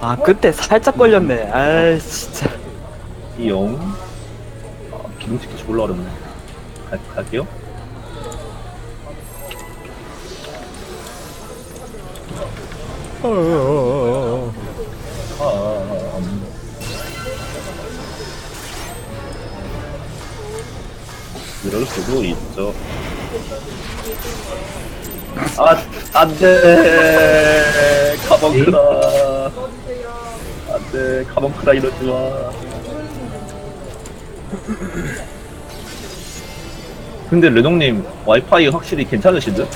아 그때 살짝 걸렸네. 아 진짜. 이용. 아, 기름 찍기 졸라 어렵네. 갈, 갈게요. 아, 음. 이럴 수도 있죠 아, 안 돼! 카본크라! 안 돼, 카본크라 이러지 마. 근데 르동님 와이파이 확실히 괜찮으신 듯?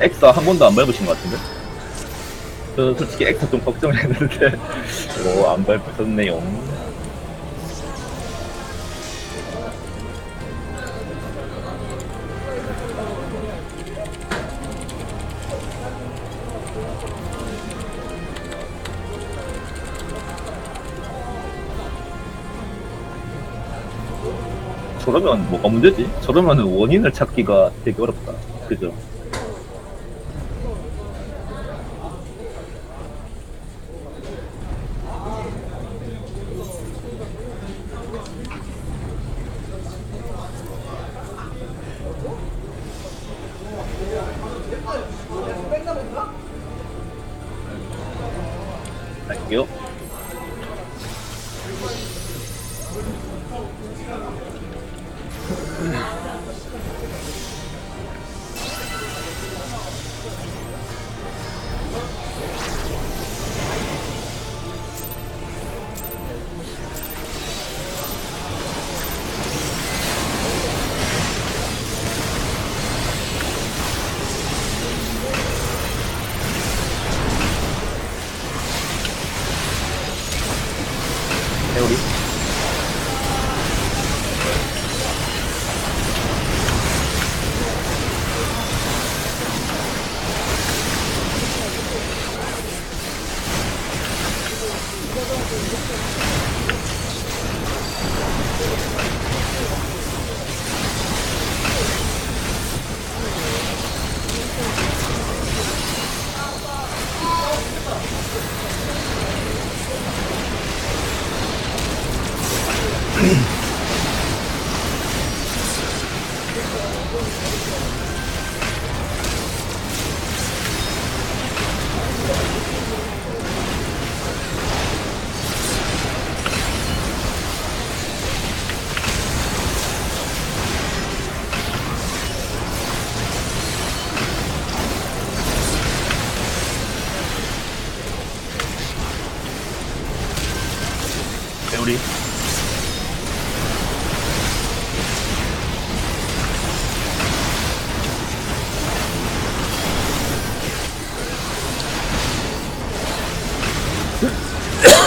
엑사 한 번도 안 밟으신 것 같은데? 저 솔직히 엑사 좀 걱정했는데 오, 안 밟으셨네요 저러면 뭐가 문제지? 저러면 원인을 찾기가 되게 어렵다 그죠?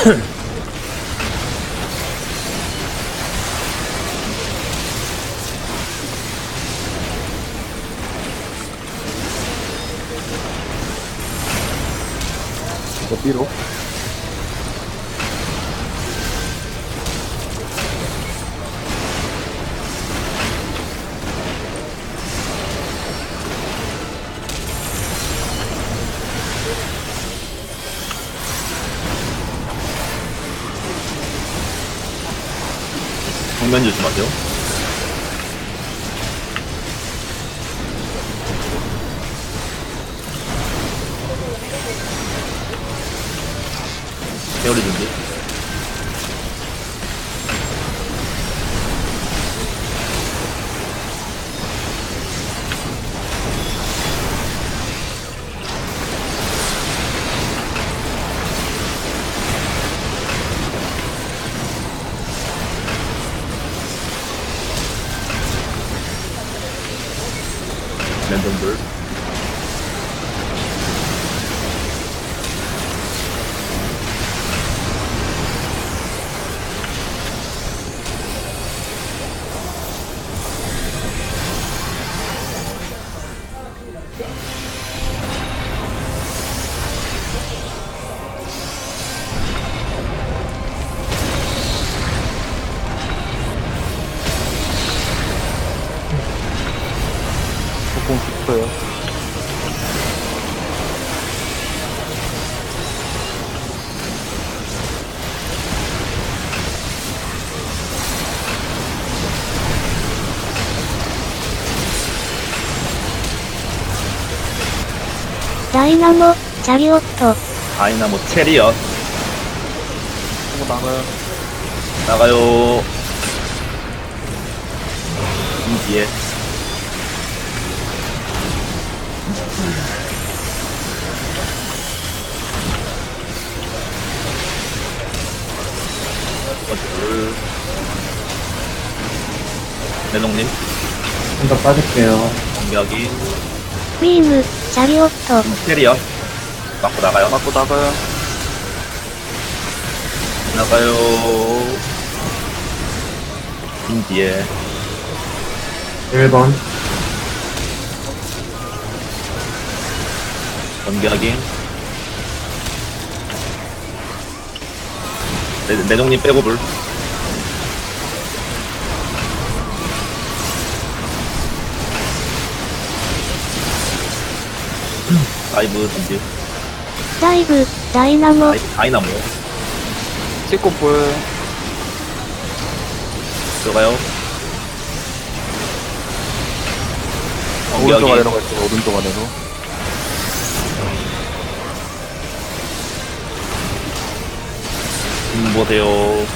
이거 정면 조심하세요. 회오리 준비. 다이나모 자리오토. 다이나모 체리어. 어, 나는 나가요. 이기에. 내 농님. 좀 더 빠질게요. 공격이. 휘임, 자리오터, 캐리어. 맞고 나가요. 맞고 나가요. 나가요. 빈 뒤에. 1번. 전기하기 내- 내정님 빼고 불. 다이브 던지 ダイブ、ダイナモ、 다이, 다이나모 찍고 보여요. 들어가요 오른쪽 연기하기 아래로 갈게요. 오른쪽 아래로. 음, 보세요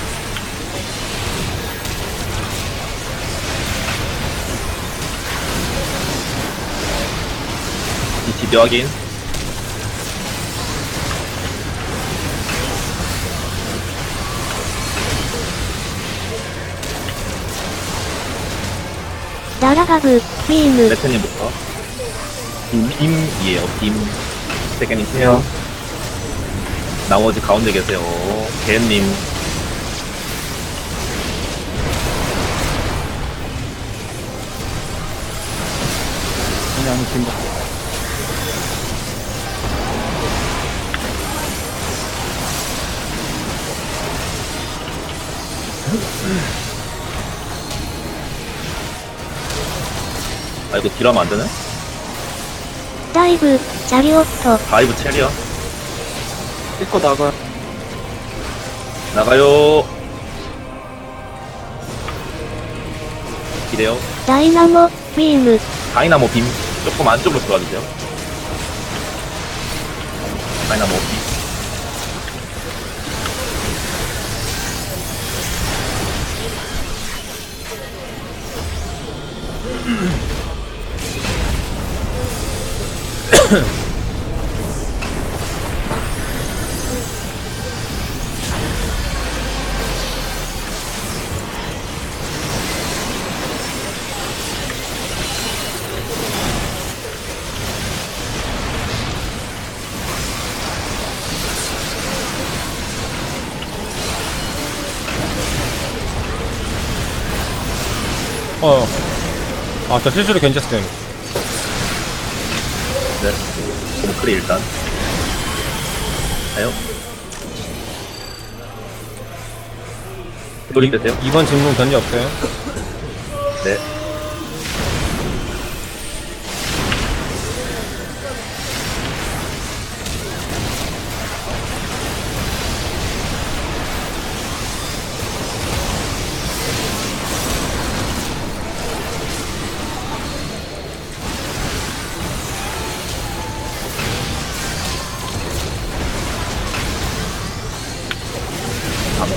이 집요 확인 날아가브 게임을 레트님부터. 김임이에요 김세 개님이세요. 나머지 가운데 계세요. 개님. 아니 아니 지금 아 이거 딜하면 안 되네? 다이브, 자리오터, 다이브 체리야. 찍고 나가. 나가요. 기대요. 다이나모, 비임, 다이나모 빔 조금 안쪽으로 돌아주세요. 다이나모 빔. 어. 아, 저 실수로 괜찮았어요. 네. 고무크리 일단. 가요. 돌입되세요? 이번 질문 견제 없어요? 네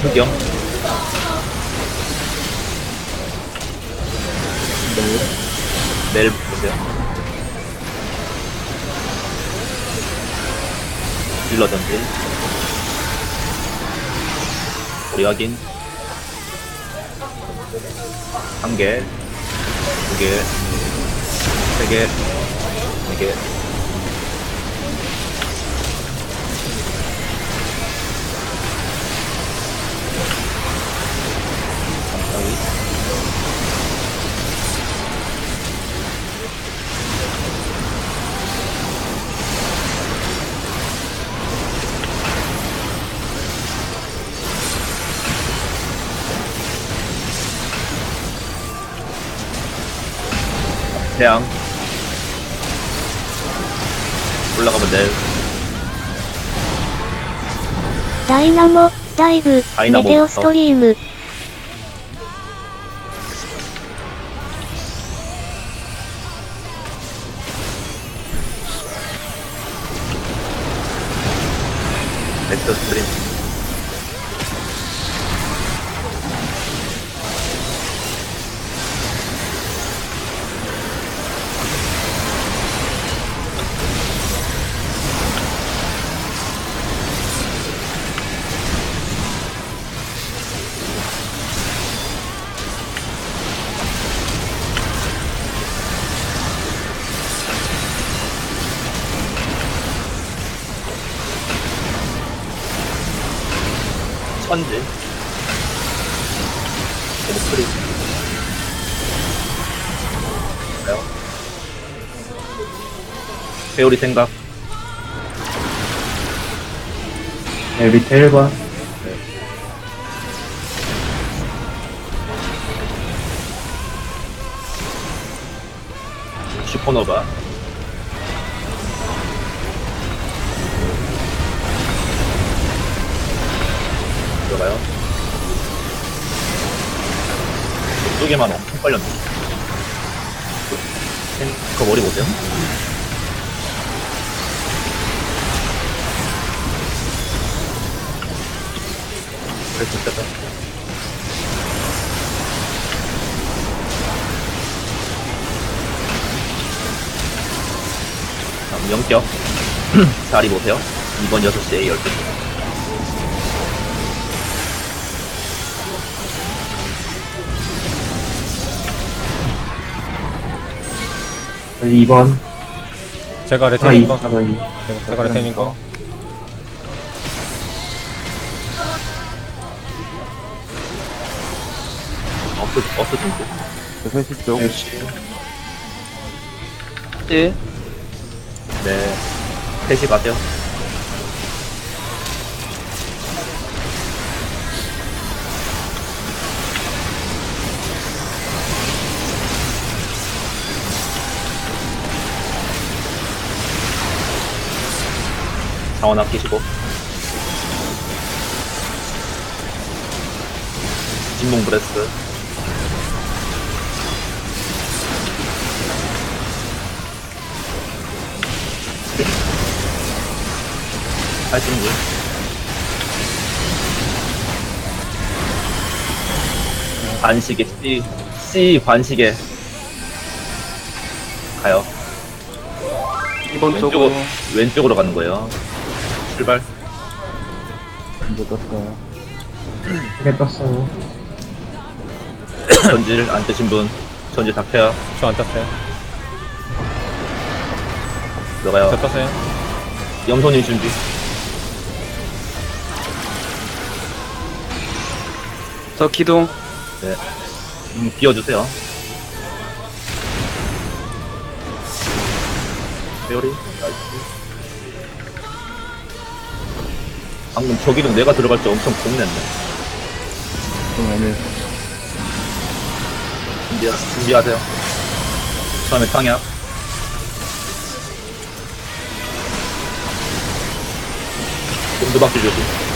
흑경. 내일 보세요 딜러 던질. 우리 확인. 한 개, 두 개, 세 개, 네 개. 태양 올라가면 돼 ダイナモ、ダイブ、ダイナモメテオストリーム、 우리 생각. 네, 밑에 1번. 슈퍼노바. 들어가요. 이쪽에만 엄청 빨렸네. 그거 머리 보세요. 됐다. 다음 영격. 자리 보세요. 2번 6시에 12시. 저희 2번. 제가 아, 레테님 2. 거. 아, 2. 제가- 레테님 거. 없어, 없어, 진짜. 3시 쪽. 10시. 1. 네. 3시 가세요. 자원 아끼시고. 진몽 브레스. 팔진구. 관식에 C, C 관식에 가요. 2번 왼쪽으로 쪽으로. 왼쪽으로 가는 거예요. 출발. 이제 떴어요. 크게 떴어요. 전질 안 뜨신 분 전질 다 펴요. 저안 땄어요. 저 들어가요. 땄어요. 염소님 준비. 저 기둥. 네. 음, 비워주세요. 배열이 나이스. 방금 저기도 내가 들어갈 때 엄청 겁냈네. 좀 애매. 준비, 준비하세요. 처음에 상향. 곰두박질 조심.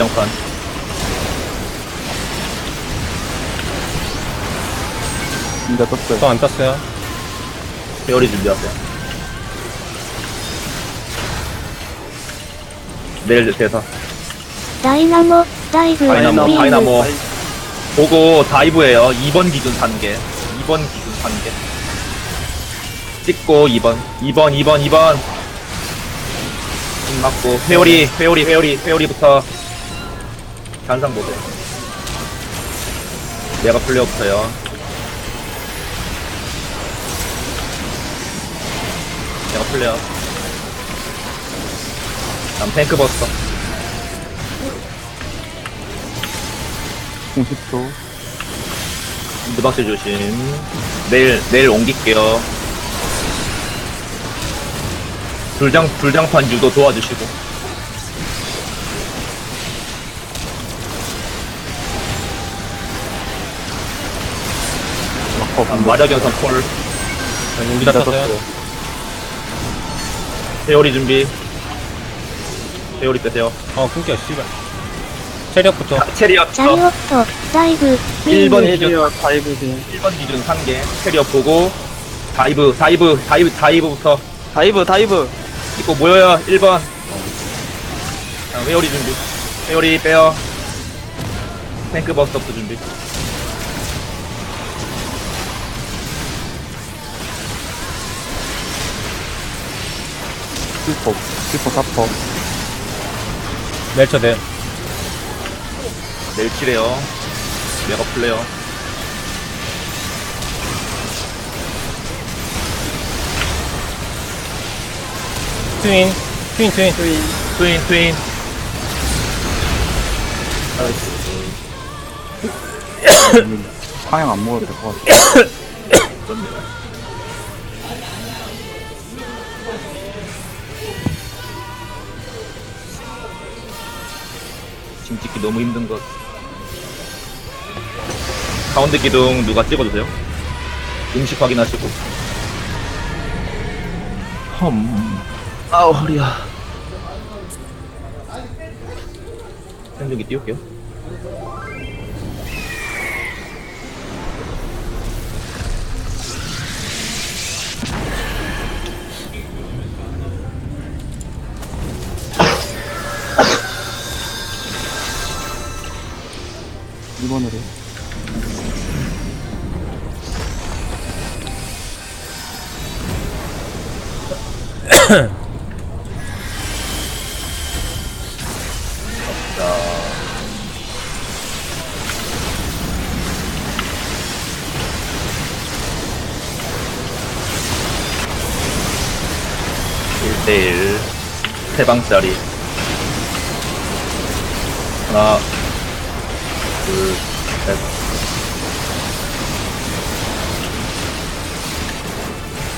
부정판. 이제 떴어요. 저 안 땄어요. 페어리 준비하세요. 내일 대사. ダイナモ、ダイブ、ダイナモビームダイナモ보고 다이브예요. 2번 기준 3개. 2번 기준 3개. 찍고 2번. 2번, 2번, 2번. 힘 맞고. 회오리, 회오리, 회오리, 회오리부터. 잔상 보세요. 내가 풀려부터요. 내가 풀려. 다음 탱크 버스터. 50초. 누박스 조심. 내일, 내일 옮길게요. 불장, 불장판 유도 도와주시고. 어, 아, 마작연성 콜. 용기다 쳤어요. 세오리 준비. 세오리 빼세요. 어 끊겨 씨발 체력부터 자, 체리어 터 자이어터 다이브 1번 페이브. 음. 기준, 다이브 1번 기준 3개. 체리어 보고, 다이브, 다이브, 다이브, 다이브부터. 다이브 다이브 찍고 모여요, 1번. 자, 회오리 준비. 회오리 빼요. 탱크 버스터프 준비. 슬퍼, 슬퍼, 사퍼. 멜쳐 대. 낼치래요. 메가 플레어. 트윈. 트윈, 트윈. 트윈, 트윈. 황양 안 먹어도 될 것 같아. 지금 찍기 너무 힘든 것. 가운데 기둥 누가 찍어주세요. 음식 확인하시고. 험. 아우, 허리야. 생존기 띄울게요. 일본으로. 일대일. 세 방짜리. 하나 둘셋.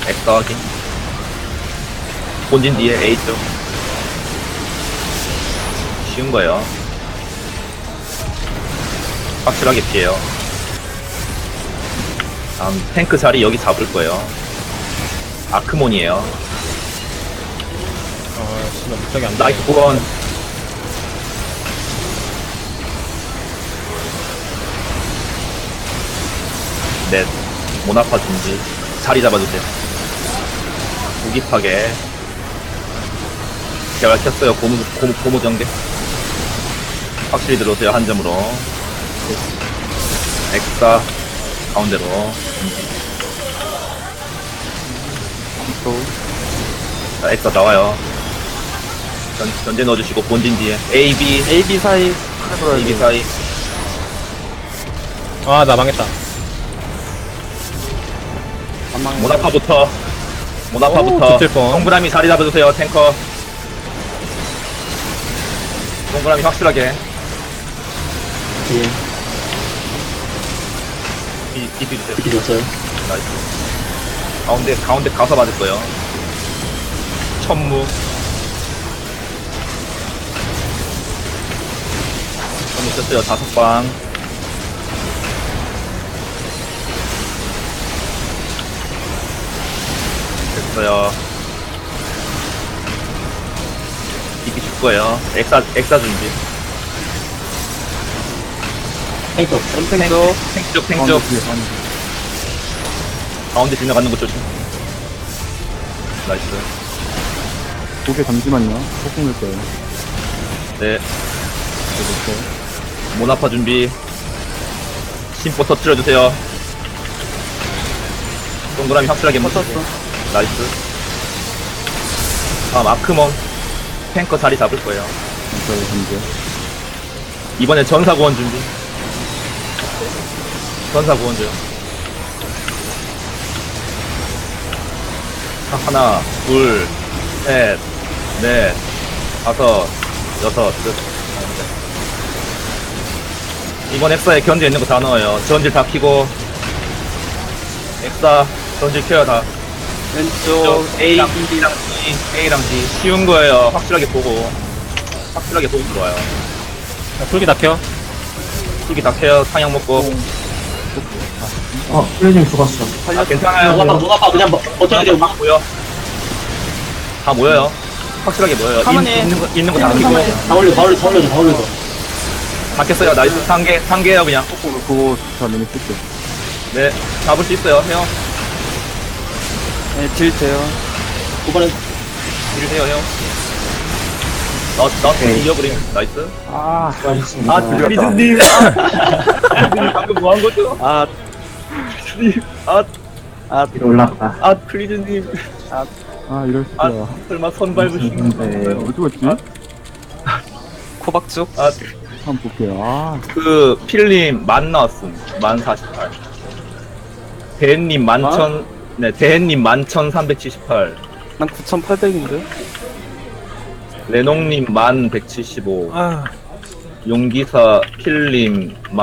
엑서 확인. 본진 뒤에 A쪽. 쉬운 거예요. 확실하게 피해요. 다음 탱크 자리 여기 잡을 거예요. 아크몬이에요. 아, 씨발, 무적이 안 돼. 나이스 구원 넷 모나파 준비 자리 잡아주세요. 무기 파괴. 제가 켰어요. 고무, 고무, 고무 전개. 확실히 들어오세요. 한 점으로. 엑사 가운데로. 또, 자 엑사 나와요. 전, 전제 넣어주시고 본진 뒤에. A, B, A, B 사이. A, B 사이. 아, 나 망했다. 모나파부터. 모나파부터. 오, 붙을 뻔. 동그라미 자리 잡아주세요 탱커. 동그라미 확실하게. 예. 이, 이 주세요 이렇게 줬어요. 나이스. 가운데 가운데 가서 맞을 거예요. 천무. 천무 썼어요 다섯 방 됐어요. 이게 줄 거예요. 엑사 엑사 준비. 탱크. 탱쪽 탱쪽. 탱쪽. 가운데 지나가는 거 조심. 나이스. 두개 잠시만요. 낼 거예요. 네. 이렇게. 모나파 준비. 심포 터트려주세요. 동그라미 확실하게 묻혔어 나이스. 다음 아크몬 탱커 자리 잡을 거예요. 이거에 현재. 이번에 전사 구원 준비. 전사 구원 줘요. 자, 하나 둘 셋 넷 다섯 여섯 끝. 이번 엑사에 견제 있는 거 다 넣어요. 전질 다 키고 엑사 전질 켜요 다 왼쪽, A랑 B랑 C. A랑 D. 쉬운 거예요. 확실하게 보고. 확실하게 보고 들어와요. 자, 불기 다 켜. 여기 다 켜요. 상향 먹고. 어, 플레이징 죽었어. 아 괜찮아요. 모나파 모나파 그냥 버- 버텨야 돼요. 다 모여. 다 모여요. 확실하게 모여요. 가만히. 있, 있는 거 있는 거다 키고. 다 올려 다 올려 다 올려 다 올려. 다 켰어요. 나이스. 상계 상계요 그냥. 그거 저 눈이 쓸게. 네. 잡을 수 있어요 해요 네, 딜 돼요. 후반에 이러세요 형. 나, 나 이어 그림 나이스. 아, 수고하셨습니다. 아, 리즈님. 리즈님 방금 뭐 한 거죠? 아, 리즈님. 아, 아, 위로 올라갔다. 아, 플리즈님. 아, 이럴 아, 수가. 설마 선 밟으신 거. 네, 어디 갔지? 코박죽? 아, 한번 볼게요. 아, 그, 필님 만 나왔음. 만 48. 대hen님 만천, 네, 대hen님 만천 378. 난 9,800인데? 레농님 만 175. 아. 용기사 필님 만